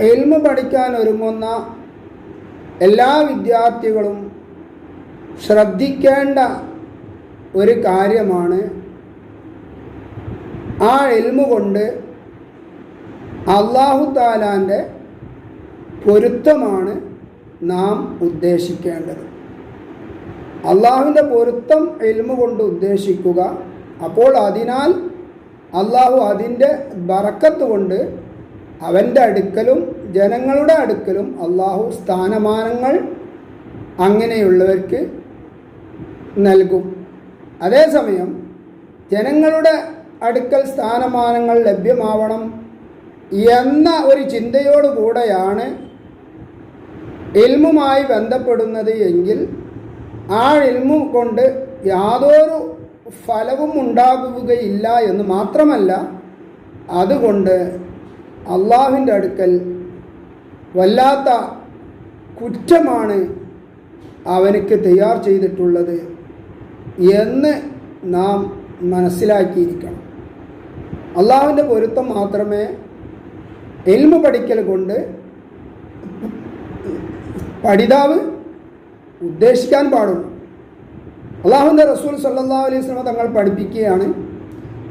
എൽമ പഠിക്കാൻ ഒരുങ്ങുന്ന എല്ലാ വിദ്യാർത്ഥികളും ശ്രദ്ധിക്കേണ്ട ഒരു കാര്യമാണ് ആ എൽമ കൊണ്ട് അള്ളാഹു താലാന്റെ പൊരുത്തമാണ് നാം ഉദ്ദേശിക്കേണ്ടത്. അള്ളാഹുവിന്റെ പൊരുത്തം എൽമ കൊണ്ട് ഉദ്ദേശിക്കുക. അപ്പോൾ അതിനാൽ അള്ളാഹു അതിന്റെ ബറക്കത്ത് കൊണ്ട് അവന്റെ അടുക്കലും ജനങ്ങളുടെ അടുക്കലും അള്ളാഹു സ്ഥാനമാനങ്ങൾ അങ്ങനെയുള്ളവർക്ക് നൽകും. അതേസമയം ജനങ്ങളുടെ അടുക്കൽ സ്ഥാനമാനങ്ങൾ ലഭ്യമാവണം എന്ന ഒരു ചിന്തയോടുകൂടെയാണ് ഇൽമുമായി ബന്ധപ്പെടുന്നത് എങ്കിൽ ആ ഇൽമു കൊണ്ട് യാതൊരു ഫലവും ഉണ്ടാകുകയില്ല എന്ന് മാത്രമല്ല അതുകൊണ്ട് അള്ളാഹുവിന്റെ അടുക്കൽ വല്ലാത്ത കുറ്റമാണ് അവനക്ക് തയ്യാർ ചെയ്തിട്ടുള്ളത് എന്ന് നാം മനസ്സിലാക്കിയിരിക്കണം. അള്ളാഹുവിന്റെ പൊരുത്തം മാത്രമേ എൽമ പഠിക്കൽ കൊണ്ട് പഠിതാവ് ഉദ്ദേശിക്കാൻ പാടുള്ളൂ. അള്ളാഹുവിന്റെ റസൂൽ സല്ലാ അലൈഹി സ്വലമ തങ്ങൾ പഠിപ്പിക്കുകയാണ്.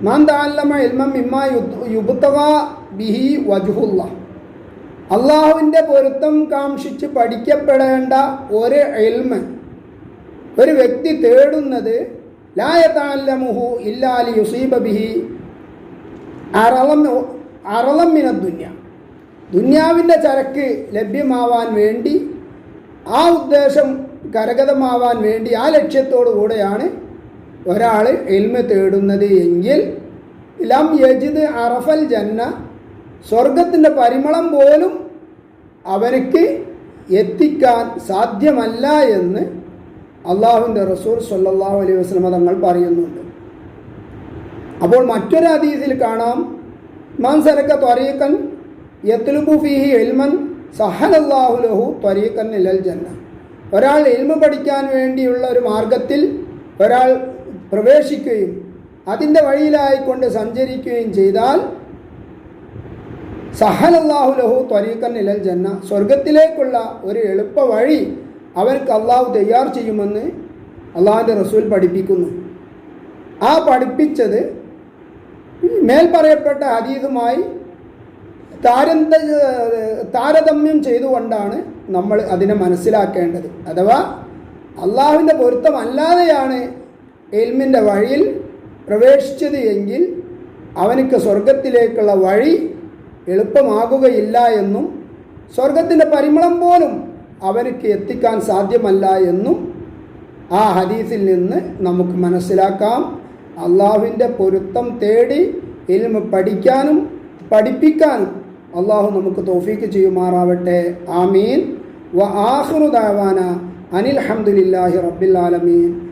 മാൻ താല്ലമ എൽമം ഇമ്മ യുബുത്തവ ബിഹി വജുഹുല്ല. അള്ളാഹുവിന്റെ പൊരുത്തം കാക്ഷിച്ച് പഠിക്കപ്പെടേണ്ട ഒരു എൽമ ഒരു വ്യക്തി തേടുന്നത് ലായത്താല്ലമുഹു ഇല്ലാലി യുസീബ ബിഹി അറളം അറളമ്മിന ദുന്യ. ദുന്യാവിന്റെ ചരക്ക് ലഭ്യമാവാൻ വേണ്ടി ആ ഉദ്ദേശം കരഗതമാവാൻ വേണ്ടി ആ ലക്ഷ്യത്തോടു കൂടെയാണ് ഒരാൾ എൽമ തേടുന്നത് എങ്കിൽ ലം യജിദ് അറഫൽ ജന്ന സ്വർഗത്തിന്റെ പരിമളം പോലും അവർക്ക് എത്തിക്കാൻ സാധ്യമല്ല എന്ന് അള്ളാഹുവിന്റെ റസൂൽ സല്ലാഹു അലൈഹി വസ്ലമ തങ്ങൾ പറയുന്നുണ്ട്. അപ്പോൾ മറ്റൊരു ഹദീസിൽ കാണാം മാൻ സലക്ക ത്വരീക്കൻ യത്ലുബു ഫീഹി എൽമൻ സഹലല്ലാഹു ലഹു ത്വരീക്കൻ ഇലൽ ജന്ന. ഒരാൾ എൽമ പഠിക്കാൻ വേണ്ടിയുള്ള ഒരു മാർഗത്തിൽ ഒരാൾ പ്രവേശിക്കുകയും അതിന്റെ വഴിയിലായിക്കൊണ്ട് സഞ്ചരിക്കുകയും ചെയ്താൽ സഹലല്ലാഹു ലഹു ത്വരീക്കൻ ഇലൽ ജന്ന സ്വർഗത്തിലേക്കുള്ള ഒരു എളുപ്പ വഴി അവർക്ക് അള്ളാഹു തയ്യാർ ചെയ്യുമെന്ന് അള്ളാഹിന്റെ റസൂൽ പഠിപ്പിക്കുന്നു. ആ പഠിപ്പിച്ചത് മേൽ പറയപ്പെട്ട ഹദീസുമായി താരന്ത താരതമ്യം ചെയ്തുകൊണ്ടാണ് നമ്മൾ അതിനെ മനസ്സിലാക്കേണ്ടത്. അഥവാ അള്ളാഹുവിന്റെ പൊരുത്തമല്ലാതെയാണ് എൽമിന്റെ വഴിയിൽ പ്രവേശിച്ചത് എങ്കിൽ അവനക്ക് സ്വർഗത്തിലേക്കുള്ള വഴി എളുപ്പമാകുകയില്ല എന്നും സ്വർഗത്തിന്റെ പരിമളം പോലും അവനക്ക് എത്തിക്കാൻ സാധ്യമല്ല എന്നും ആ ഹദീസിൽ നിന്ന് നമുക്ക് മനസ്സിലാക്കാം. അള്ളാഹുവിന്റെ പൊരുത്തം തേടി ഇൽമ പഠിക്കാനും പഠിപ്പിക്കാനും അള്ളാഹു നമുക്ക് തോഫീക്ക് ചെയ്യുമാറാവട്ടെ. ആമീൻ. വ ആഹ്റു ദാവാന അനിൽ അഹമ്മദില്ലാഹി റബ്ബിൽ ആലമീൻ.